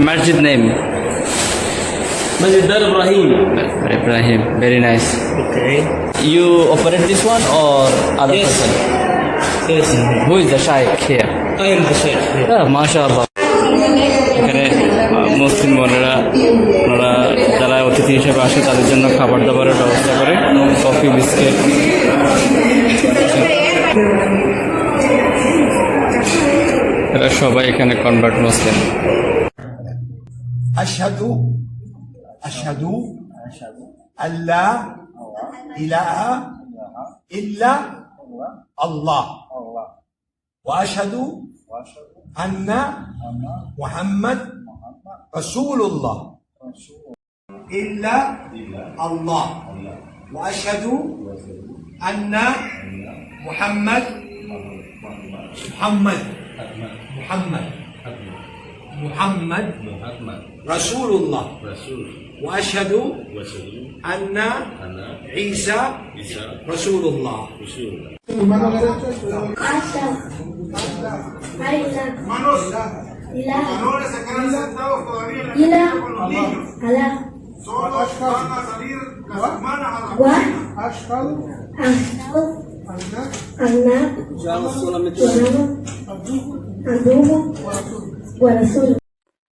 masjid name? Masjid Dar Ibrahim. Ibrahim. Very nice. Okay. You operate this one or other Yes. person? Yes. Who is the shaykh here? I am the Sheikh. here. হ্যাঁ মাশাআল্লাহ এখানে মুসলিম বোনেরা ওনারা যারা অতিথি হিসেবে আসে তাদের জন্য খাবার দাবারের ব্যবস্থা করে কফি বিস্কিট এরা সবাই এখানে কনভার্ট মুসলিম أشهد أشهد أن لا إله إلا الله. وأشهد أن محمد رسول الله إلا الله. وأشهد أن محمد محمد محمد محمد. محمد محمد رسول الله رسول وأشهد أن عيسى رسول الله رسول الله وأشهد أن جعل الصلاة عبده ورسوله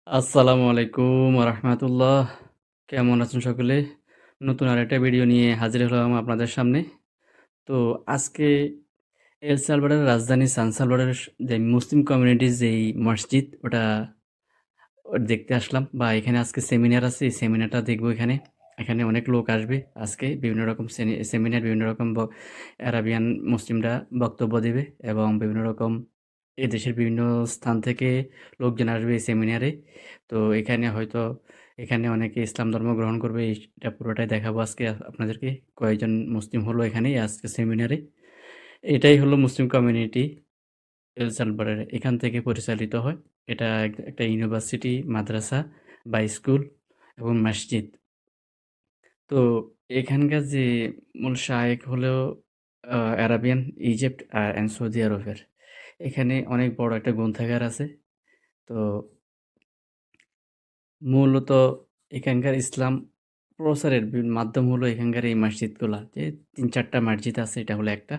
আসসালামু আলাইকুম রহমতুল্লাহ কেমন আছেন সকলে? নতুন আরেকটা ভিডিও নিয়ে হাজির হলাম আপনাদের সামনে। তো আজকে এল সালভাডারের রাজধানী সান সালভাডারের যে মুসলিম কমিউনিটির যেই মসজিদ, ওটা দেখতে আসলাম বা এখানে আজকে সেমিনার আছে। এই সেমিনারটা দেখব এখানে। এখানে অনেক লোক আসবে আজকে। বিভিন্ন রকম সেমিনার, বিভিন্ন রকম আরাবিয়ান মুসলিমরা বক্তব্য দেবে এবং বিভিন্ন রকম এ দেশের বিভিন্ন স্থান থেকে লোকজন আসবে এই সেমিনারে তো এখানে হয়তো, এখানে অনেকে ইসলাম ধর্ম গ্রহণ করবে, এটা পুরোটাই দেখাবো আজকে আপনাদেরকে। কয়েকজন মুসলিম হলো এখানে আজকে সেমিনারে এটাই হলো মুসলিম কমিউনিটি এল এখান থেকে পরিচালিত হয়। এটা একটা ইউনিভার্সিটি মাদ্রাসা বা স্কুল এবং মসজিদ তো এখানকার যে মূল শায়েক হলো আরাবিয়ান ইজিপ্ট আর অ্যান্ড সৌদি আরবের এখানে অনেক বড় একটা গ্রন্থাগার আছে। তো মূলত এখানকার ইসলাম প্রচারের মাধ্যম হলো এখানকার এই মসজিদগুলা। যে তিন চারটা মসজিদ আছে, এটা হলো একটা।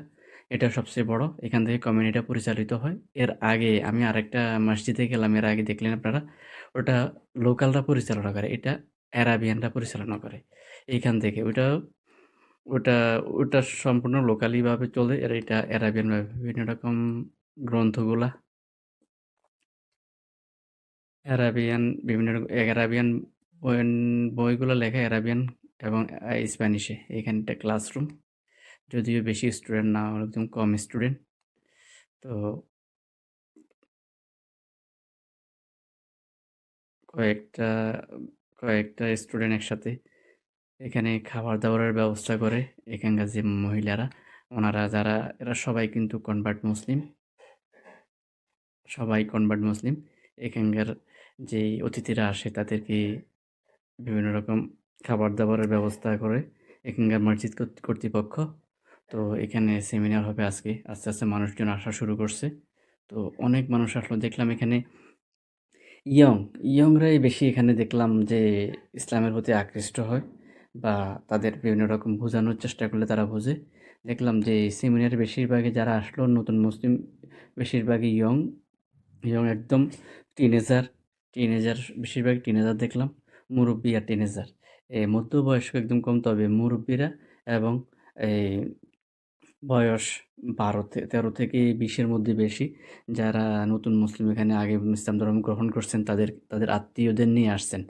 এটা সবচেয়ে বড়। এখান থেকে কমিউনিটিটা পরিচালিত হয়। এর আগে আমি আরেকটা মসজিদে গেলাম, এর আগে দেখলেন আপনারা? ওটা লোকালরা পরিচালনা করে, এটা অ্যারাবিয়ানরা পরিচালনা করে এইখান থেকে। ওটা ওটা ওটা সম্পূর্ণ লোকালিভাবে চলে। আর এটা অ্যারাবিয়ান বিভিন্ন রকম গ্রন্থগুলা। অ্যারাবিয়ান, বিভিন্ন রকম অ্যারাবিয়ান বই- বইগুলো লেখা অ্যারাবিয়ান এবং স্প্যানিশে। এখানে একটা ক্লাসরুম। যদিও বেশি স্টুডেন্ট না একদম কম স্টুডেন্ট। তো কয়েকটা কয়েকটা স্টুডেন্ট একসাথে এখানে খাবার দাবারের ব্যবস্থা করে। এখানকার যে মহিলারা, ওনারা যারা, এরা সবাই কিন্তু কনভার্ট মুসলিম। সবাই কনভার্ট মুসলিম। এখানকার যেই অতিথিরা আসে তাদেরকে বিভিন্ন রকম খাবার দাবারের ব্যবস্থা করে এখানকার মসজিদ কর্ত- কর্তৃপক্ষ। তো এখানে সেমিনার হবে আজকে। আস্তে আস্তে মানুষজন আসা শুরু করছে। তো অনেক মানুষ আসলো। দেখলাম এখানে ইয়ং ইয়ংরাই বেশি এখানে দেখলাম যে ইসলামের প্রতি আকৃষ্ট হয় বা তাদের বিভিন্ন রকম বোঝানোর চেষ্টা করলে তারা বোঝে। দেখলাম যে সেমিনারে বেশিরভাগই যারা আসলো, নতুন মুসলিম বেশিরভাগই ইয়ং ইয়ং একদম টিনেজার টিনেজার বেশিরভাগ টিনেজার দেখলাম, মুরব্বী আর টিনেজার এই মধ্যবয়স্ক একদম কম, তবে মুরব্বীরা এবং এই বয়স বারো তেরো থেকে বিশের মধ্যে বেশি, যারা নতুন মুসলিম এখানে আগে ইসলাম ধর্ম গ্রহণ করছেন, তাদের তাদের আত্মীয়দের নিয়ে আসছেন,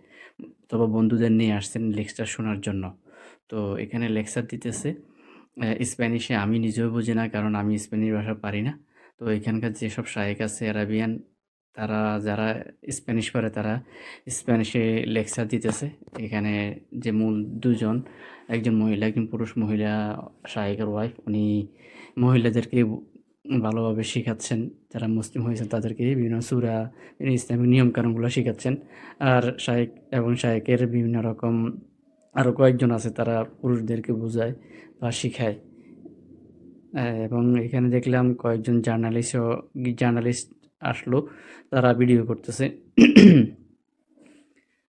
অথবা বন্ধুদের নিয়ে আসছেন লেকচার শোনার জন্য। তো এখানে লেকচার দিতেছে স্প্যানিশে আমি নিজেও বুঝি না, কারণ আমি স্প্যানিশ ভাষা পারি না। তো এখানকার যেসব শায়েক আছে অ্যারাবিয়ান, তারা যারা স্প্যানিশ পারে তারা স্প্যানিশে লেকচার দিতেছে। এখানে যে মূল দুজন, একজন মহিলা, একজন পুরুষ মহিলা শায়েকের ওয়াইফ উনি মহিলাদেরকে ভালোভাবে শেখাচ্ছেন। যারা মুসলিম হয়েছেন তাদেরকে বিভিন্ন সুরা ইসলামিক নিয়মকানুনগুলো শেখাচ্ছেন। আর শায়েক এবং শায়েকের বিভিন্ন রকম আরও কয়েকজন আছে তারা পুরুষদেরকে বোঝায় বা শেখায়। এবং এখানে দেখলাম কয়েকজন জার্নালিস্টও জার্নালিস্ট আসলো, তারা ভিডিও করতেছে।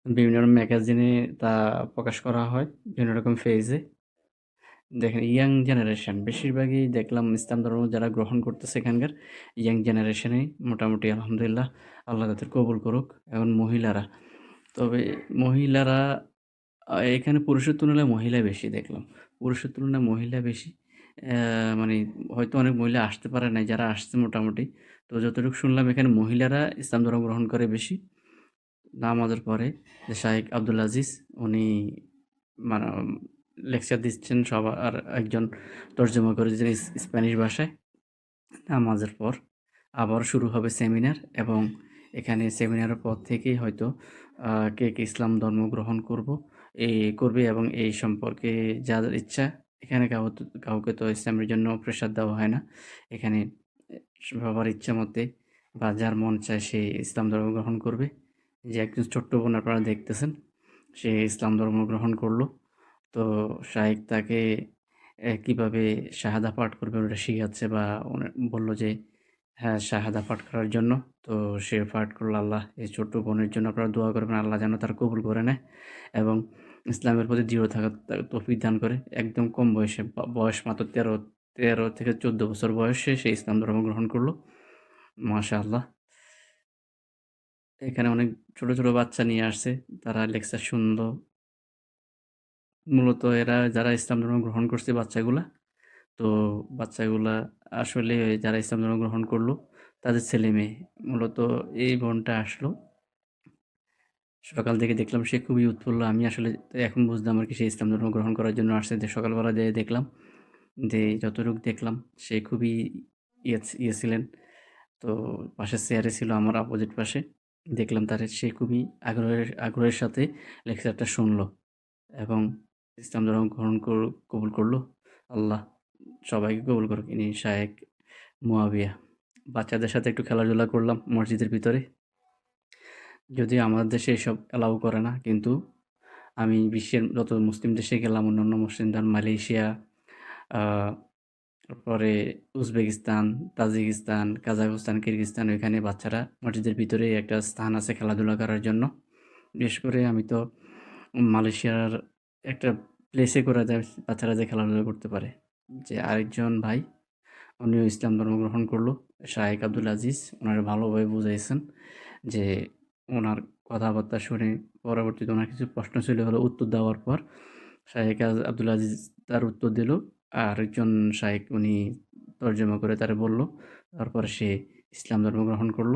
বিভিন্ন রকম ম্যাগাজিনে তা প্রকাশ করা হয়, বিভিন্ন রকম ফেজে দেখেন, ইয়াং জেনারেশন, বেশিরভাগই দেখলাম ইসলাম ধর্ম যারা গ্রহণ করতেছে এখানকার, ইয়াং জেনারেশনে মোটামুটি আলহামদুলিল্লাহ আল্লাহ তাদের কবুল করুক, এবং মহিলারা। তবে মহিলারা এখানে পুরুষের তুলনায় মহিলা বেশি দেখলাম। পুরুষের তুলনায় মহিলা বেশি। মানে হয়তো অনেক মহিলা আসতে পারে না যারা আসছে মোটামুটি। তো যতটুকু শুনলাম, এখানে মহিলারা ইসলাম ধর্ম গ্রহণ করে বেশি। নামাজের পরে যে শাহেক আব্দুল আজিজ, উনি মানে লেকচার দিচ্ছেন সবার একজন তর্জমা করে দিচ্ছেন স্প্যানিশ ভাষায়। নামাজের পর আবার শুরু হবে সেমিনার এবং এখানে সেমিনারের পর থেকেই হয়তো কে কে ইসলাম ধর্ম গ্রহণ করব এই করবে এবং এই সম্পর্কে যাদের ইচ্ছা এখানে কাউ, কাউকে তো ইসলামের জন্য প্রেশার দেওয়া হয় না। এখানে সবার ইচ্ছা মতে বা যার মন চায় সে ইসলাম ধর্ম গ্রহণ করবে। যে একজন ছোট্ট বোন আপনারা দেখতেছেন, সে ইসলাম ধর্ম গ্রহণ করল। তো শাহেক তাকে কীভাবে শাহাদা পাঠ করবে ওটা শিখাচ্ছে বা বলল যে হ্যাঁ শাহাদা পাঠ করার জন্য। তো সে পাঠ করল, আল্লাহ, এই ছোট্ট বোনের জন্য আপনারা দোয়া করবেন, আল্লাহ যেন তার কবুল করে নেয়। এবং ইসলামের প্রতি দৃঢ় থাকার তা- তৌফিক দান করে। একদম কম বয়সে বয়স মাত্র তেরো তেরো থেকে চোদ্দ বছর বয়সে সে ইসলাম ধর্ম গ্রহণ করল। মাশা আল্লাহ এখানে অনেক ছোট ছোট বাচ্চা নিয়ে আসছে। তারা লেকচার শুনলো। মূলত এরা যারা ইসলাম ধর্ম গ্রহণ করছে বাচ্চাগুলা, তো বাচ্চাগুলা আসলে যারা ইসলাম ধর্ম গ্রহণ করল, তাদের ছেলে মেয়ে। মূলত এই বোনটা আসলো। সকাল থেকে দেখলাম সে খুবই উৎফুল্ল। আমি আসলে এখন বুঝলাম আর কি সে ইসলাম ধর্ম গ্রহণ করার জন্য আসছে। যে সকালবেলা যেয়ে দেখলাম, যে যতটুকু দেখলাম, সে খুবই ইয়ে ইয়ে ছিলেন। তো পাশের চেয়ারে ছিল আমার অপোজিট পাশে। দেখলাম তার সে খুবই আগ্রহের আগ্রহের সাথে লেকচারটা শুনলো এবং ইসলাম ধর্ম গ্রহণ কবুল করল। আল্লাহ সবাইকে কবুল করুক, ইনি শায়েক মুয়াবিয়া বাচ্চাদের সাথে একটু খেলাধুলা করলাম মসজিদের ভিতরে। যদিও আমাদের দেশে এসব অ্যালাউ করে না, কিন্তু আমি বিশ্বের যত মুসলিম দেশে গেলাম, অন্যান্য মুসলিম দেশ, মালয়েশিয়া তারপরে উজবেকিস্তান, তাজিকিস্তান, কাজাখস্তান কিরগিস্তান ওইখানে বাচ্চারা মসজিদের ভিতরে একটা স্থান আছে খেলাধুলা করার জন্য। বিশেষ করে আমি তো মালয়েশিয়ার একটা প্লেসে করে যায় বাচ্চারা যে খেলাধুলা করতে পারে। যে আরেকজন ভাই, উনিও ইসলাম ধর্ম গ্রহণ করল শাহেক আব্দুল আজিজ, ওনারা ভালোভাবে বুঝাইছেন যে ওনার কথাবার্তা শুনে পরবর্তীতে ওনার কিছু প্রশ্ন ছিল হলো উত্তর দেওয়ার পর শাহেক আব্দুল আজিজ তার উত্তর দিল। আর একজন শাহেক উনি তর্জমা করে তারে বলল। তারপরে সে ইসলাম ধর্ম গ্রহণ করল।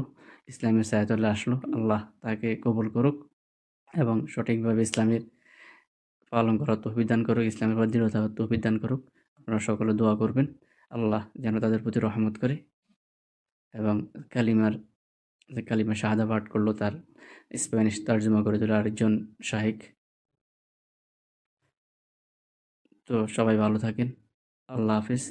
ইসলামের সায়াতুল্লাহ আসলো। আল্লাহ তাকে কবুল করুক এবং সঠিকভাবে ইসলামের পালন করার তৌফিক দান করুক, ইসলামের পর দৃঢ়তা তৌফিক দান করুক। আপনারা সকলে দোয়া করবেন। আল্লাহ যেন তাদের প্রতি রহমত করে এবং কালিমার কালিমা শাহাদা পাঠ করল তার স্প্যানিশ তর্জমা করে দিল আরেকজন শাহেক তো সবাই ভালো থাকেন। আল্লাহ হাফিজ।